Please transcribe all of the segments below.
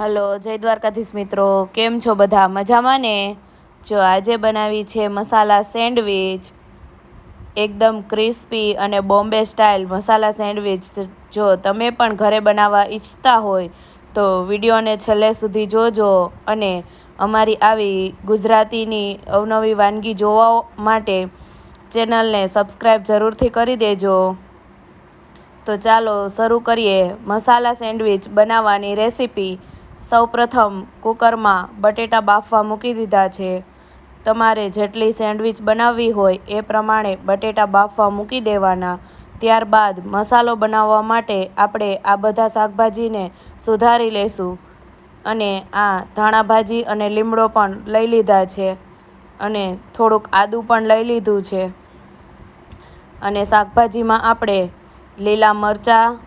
Hello, જય દ્વારકાધીશ મિત્રો. કેમ છો બધા? મજામાં ને? જો આજે બનાવી છે મસાલા સેન્ડવિચ. એકદમ ક્રિસ્પી અને બોમ્બે સ્ટાઇલ મસાલા સેન્ડવિચ. જો તમે પણ ઘરે બનાવવા ઈચ્છતા હોય, તો વિડીયોને છેલ્લે સુધી જોજો અને અમારી આવી ગુજરાતીની અવનવી વાનગી જોવા માટે ચેનલને સબસ્ક્રાઈબ જરૂરથી કરી દેજો. તો ચાલો શરૂ કરીએ મસાલા સેન્ડવિચ બનાવવાની રેસીપી. સૌપ્રથમ કુકરમાં બટેટા બાફવા મૂકી દીધા છે. તમારે જેટલી સેન્ડવિચ બનાવવી હોય એ પ્રમાણે બટેટા બાફવા મૂકી દેવાના. ત્યારબાદ મસાલો બનાવવા માટે આપણે આ બધા શાકભાજીને સુધારી લઈશું અને આ ધાણા ભાજી અને લીમડો પણ લઈ લીધા છે. અને થોડુંક આદું પણ લઈ લીધું છે. અને શાકભાજીમાં આપણે લીલા મરચાં,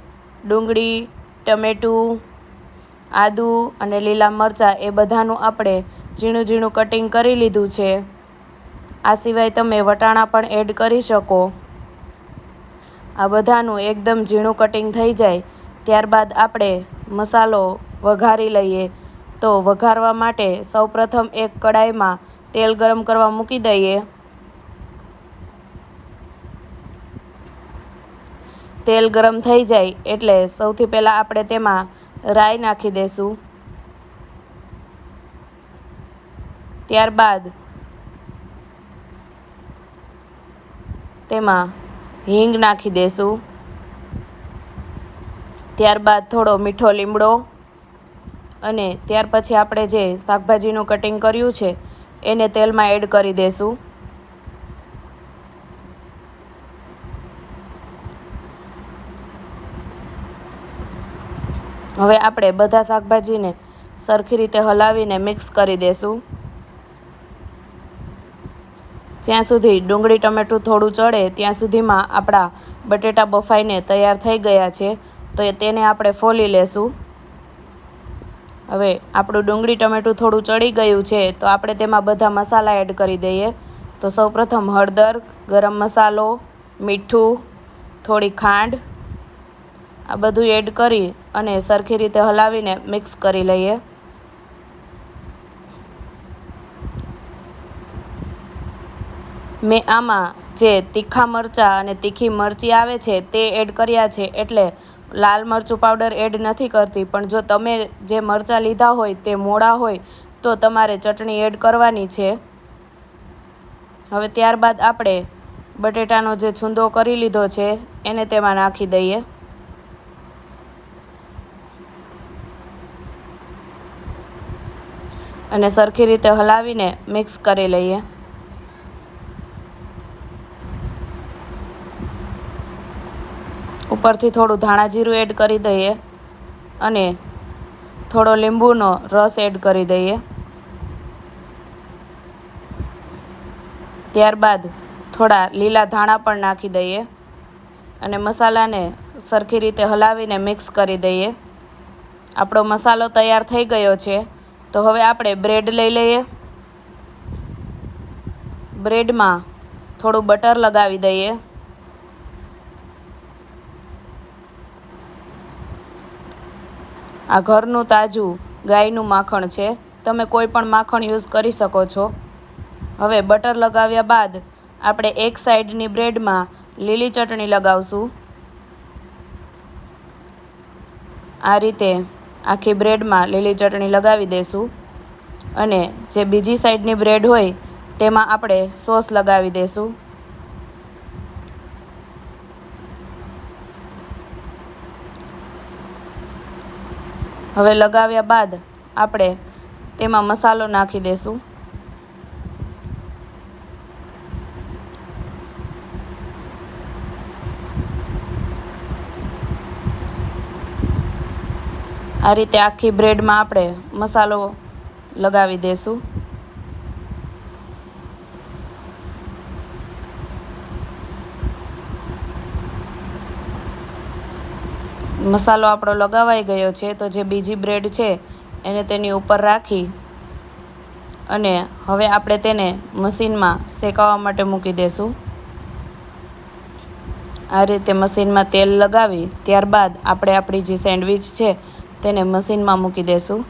ડુંગળી, ટમેટું આદુ અને લીલા મરચાં એ બધાનું આપણે ઝીણું ઝીણું કટિંગ કરી લીધું છે. આ સિવાય તમે વટાણા પણ એડ કરી શકો. આ બધાનું એકદમ ઝીણું કટિંગ થઈ જાય. ત્યારબાદ આપણે મસાલો વઘારી લઈએ. તો વઘારવા માટે સૌપ્રથમ એક કડાઈમાં તેલ ગરમ કરવા મૂકી દઈએ. તેલ ગરમ થઈ જાય એટલે સૌથી પહેલાં આપણે તેમાં રાઈ નાખી દઈશું ત્યારબાદ તેમાં હિંગ નાખી દઈશું ત્યારબાદ થોડો મીઠો લીમડો અને ત્યાર પછી આપણે જે શાકભાજીનું કટિંગ કર્યું છે, એને તેલમાં એડ કરી દઈશું હવે આપણે બધા શાકભાજીને સરખી રીતે હલાવીને મિક્સ કરી દઈશું જ્યાં સુધી ડુંગળી, ટમેટું થોડું ચડે, ત્યાં સુધીમાં આપણા બટેટા બફાઈને તૈયાર થઈ ગયા છે, તો તેને આપણે ફોલી લેશું. હવે આપણું ડુંગળી, ટમેટું થોડું ચડી ગયું છે, તો આપણે તેમાં બધા મસાલા એડ કરી દઈએ. તો સૌપ્રથમ હળદર, ગરમ મસાલો, મીઠું, થોડી ખાંડ આ બધું એડ કરી અને સરખી રીતે હલાવીને મિક્સ કરી લઈએ. મેં આમાં જે તીખા મરચાં અને તીખી મરચી આવે છે તે એડ કર્યા છે એટલે લાલ મરચું પાવડર એડ નથી કરતી, પણ જો તમે જે મરચાં લીધા હોય તે મોડા હોય તો તમારે ચટણી એડ કરવાની છે. હવે ત્યારબાદ આપણે બટેટાનો જે છૂંદો કરી લીધો છે એને તેમાં નાખી દઈએ. અને સરખી રીતે હલાવીને મિક્સ કરી લઈએ. ઉપરથી થોડું ધાણા જીરું એડ કરી દઈએ અને થોડો લીંબુનો રસ એડ કરી દઈએ. ત્યારબાદ થોડા લીલા ધાણા પણ નાખી દઈએ અને મસાલાને સરખી રીતે હલાવીને મિક્સ કરી દઈએ. આપણો મસાલો તૈયાર થઈ ગયો છે. તો હવે આપણે બ્રેડ લઈ લઈએ. બ્રેડમાં થોડું બટર લગાવી દઈએ. આ ઘરનું તાજું ગાયનું માખણ છે. તમે કોઈ પણ માખણ યુઝ કરી શકો છો. હવે બટર લગાવ્યા બાદ આપણે એક સાઈડની બ્રેડમાં લીલી ચટણી લગાવશું. આ રીતે આખી બ્રેડમાં લીલી ચટણી લગાવી દઈશું અને જે બીજી સાઈડની બ્રેડ હોય, તેમાં આપણે સોસ લગાવી દઈશું હવે લગાવ્યા બાદ આપણે તેમાં મસાલો નાખી દઈશું આ રીતે આખી બ્રેડમાં આપણે મસાલો લગાવી દઈશું મસાલો આપણો લગાવાઈ ગયો છે, તો જે બીજી બ્રેડ છે, એને તેની ઉપર રાખી અને હવે આપણે તેને મશીનમાં શેકાવા માટે મૂકી દઈશું આ રીતે મશીનમાં તેલ લગાવી, ત્યારબાદ આપણે આપણી જે સેન્ડવિચ છે તેને મશીનમાં મૂકી દેશું.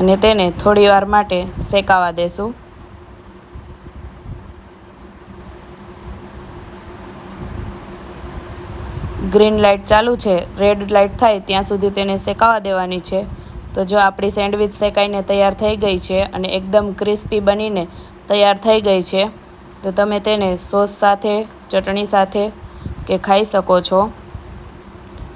અને તેને થોડી વાર માટે શેકાવા દેશું. ગ્રીન લાઇટ ચાલુ છે, રેડ લાઇટ થાય ત્યાં સુધી તેને શેકાવા દેવાની છે. તો જો આપણી સેન્ડવિચ શેકાઈને તૈયાર થઈ ગઈ છે અને એકદમ ક્રિસ્પી બનીને તૈયાર થઈ ગઈ છે, તો તમે તેને સોસ સાથે, ચટણી સાથે કે ખાઈ શકો છો.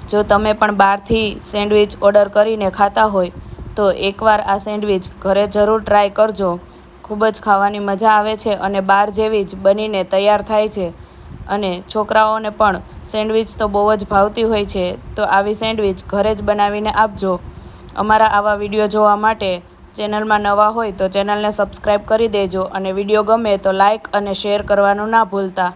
જો તમે પણ બહારથી સેન્ડવિચ ઓર્ડર કરીને ખાતા હોય, તો એકવાર આ સેન્ડવિચ ઘરે જરૂર ટ્રાય કરજો. ખૂબ જ ખાવાની મજા આવે છે અને બહાર જેવી જ બનીને તૈયાર થાય છે. અને છોકરાઓને પણ સેન્ડવિચ તો બહુ જ ભાવતી હોય છે, તો આવી સેન્ડવિચ ઘરે જ બનાવીને આપજો. અમારા આવા વીડિયો જોવા માટે ચેનલમાં નવા હોય તો ચેનલને સબસ્ક્રાઈબ કરી દેજો અને વીડિયો ગમે તો લાઇક અને શેર કરવાનું ના ભૂલતા.